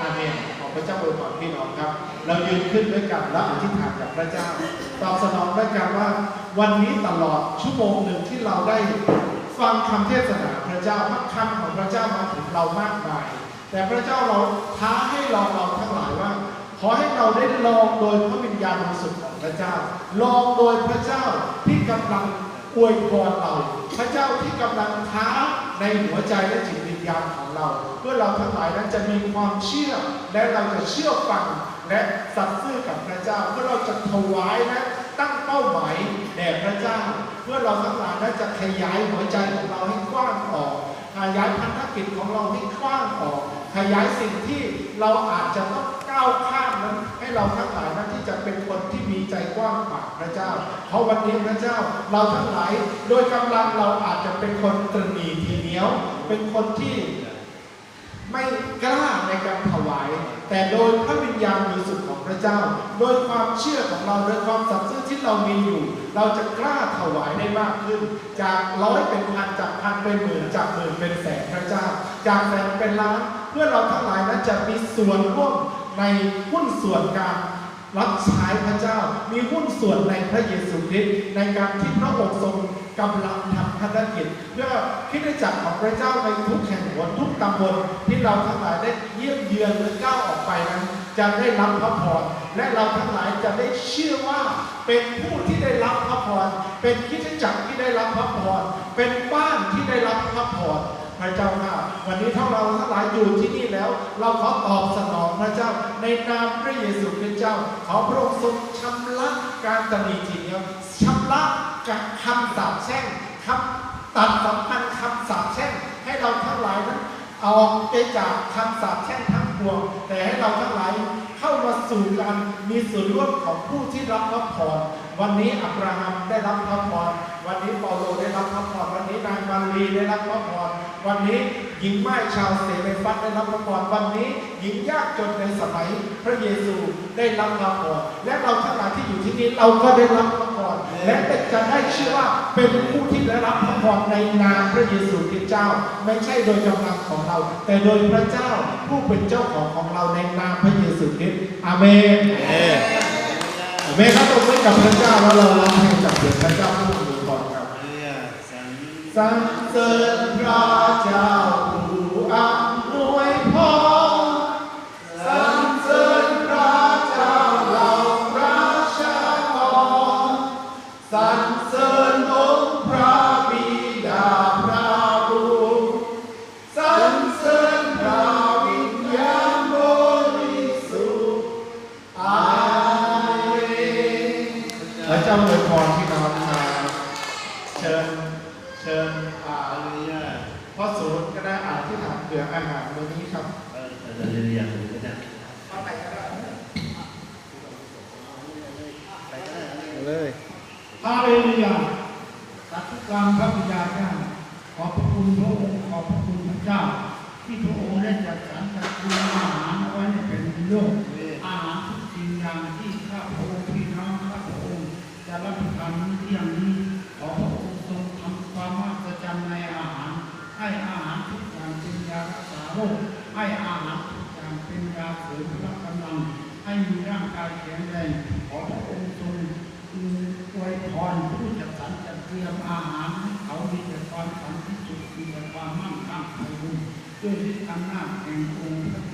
อาเมนขอพระเจ้าอวยพรพี่น้องครับ เรายืนขึ้นด้วยกันและอธิษฐานกับพระเจ้า ตอบสนองด้วยกันว่า วันนี้ตลอดชั่วโมงหนึ่งที่เราได้ฟังคำเทศนาพระเจ้าพระคำของพระเจ้ามาถึงเรามากมาย แต่พระเจ้าเราท้าให้เราเราทั้งหลายว่า ขอให้เราได้ลองโดยพระวิญญาณบริสุทธิ์ของพระเจ้า ลองโดยพระเจ้าที่กำลังอวยพรเรา พระเจ้าที่กำลังท้าในหัวใจและจิต ญาณของเรา เพื่อเราทั้งหลายนั้นจะมีความเชื่อ และเราจะเชื่อฟังและสัตย์ซื่อกับพระเจ้า เพื่อเราจะถวายและตั้งเป้าหมายแด่พระเจ้า เพื่อเราทั้งหลายนั้นจะขยายหัวใจของเราให้กว้างออกขยายพันธกิจของเราให้กว้างออก ขยายสิ่งที่เราอาจจะต้องก้าวข้ามนั้น ให้เราทั้งหลายนั้นที่จะเป็นคนที่มีใจกว้างขวางพระเจ้า เพราะวันนี้พระเจ้าเราทั้งหลายโดยกำลังเราอาจจะเป็นคนตรนีทีเหนียว เป็นคนที่ไม่กล้าในการถวาย แต่โดยพระวิญญาณบริสุทธิ์ข ระเจ้า โดยความเชื่อของเราโดยความสัตย์ซื่อที่เรามีอยู่ เราจะกล้าถวายได้มากขึ้น จากร้อยเป็นพันจากพันเป็นหมื่นจากหมื่นเป็นแสนพระเจ้า จากแสนเป็นล้านเพื่อเราทั้งหลายนั้นจะมีส่วนร่วมในหุ้นส่วนการรับใช้พระเจ้ามีหุ้นส่วนในพระเยซูคริสต์ในการที่พระองค์ทรงกำลังทำภารกิจ เพื่อคิดจักรของพระเจ้าในทุกแห่งหนทุกตำบลที่เราทั้งหลายได้เยี่ยมเยือนหรือก้าวออกไปนั้น จะได้รับพระพรและเราทั้งหลายจะได้เชื่อว่าเป็นผู้ที่ได้รับพระพรเป็นคิดจักรที่ได้รับพระพรเป็นบ้านที่ได้รับพระพรพระเจ้าค่ะวันนี้ถ้าเราทั้งหลายอยู่ที่นี่แล้ว เราขอตอบสนองพระเจ้า ในนามพระเยซูคริสต์เจ้า ขอพระองค์ทรงชำระการตนีทีเดียวชำระกับคำสาปแช่งคำตัดสัมพันธ์คำสาปแช่งให้เราทั้งหลายนั้นออกไปจากคำสาปแช่งทั้ง ปวง แต่ให้เราทั้งหลายเข้ามาสู่การมีส่วนร่วมของผู้ที่รับพระพรวันนี้อับราฮัมได้รับพระพรวันนี้เปาโลได้รับพระพรวันนี้นางมารีได้รับพระพรวันนี้หญิงไม้ชาวเซเรฟัสได้รับพระพรวันนี้หญิงยากจนในสมัย พระเยซูได้รับพระพรและเราทั้งหลายที่อยู่ที่นี้เราก็ได้รับพระพร และจะได้เชื่อว่าเป็นผู้ที่ได้รับพระพรในนามพระเยซูคริสต์เจ้า ไม่ใช่โดยกำลังของเรา แต่โดยพระเจ้าผู้เป็นเจ้าของของเราในนามพระเยซูคริสต์อาเมนอาเมนครับตรงนี้กับพระเจ้าแล้วเราร้องเพลงจากเสียงพระเจ้าผู้มีพรครับสรรเสริญพระเจ้า พระเจ้าอวยพรพี่น้องครับเชิญเชิญอ่าพ่อศูนย์ก็ได้อ่านที่ถามเผื่ออาหารวันนี้ครับเลยฮาเลลูยาสัตว์กลางพระบิดาเจ้าขอบพระคุณพระองค์ขอบพระคุณพระเจ้า ที่พระองค์ได้ รับประทานมื้อเที่ยงนี้ขอพระองค์ทรงทำความมหัศจรรย์ในอาหาร ให้อาหารทุกอย่างเป็นยารักษาโรคให้อาหารทุกอย่างเป็นยาเสริมพละกำลัง ให้มีร่างกายแข็งแรงขอพระองค์ทรงอวยพรผู้จัดสรรจัดเตรียมอาหารให้เขามีแต่ความสันติสุขมีแต่ความมั่งคั่งไพบูรณ์ด้วยฤทธิ์อำนาจแห่งองค์พระ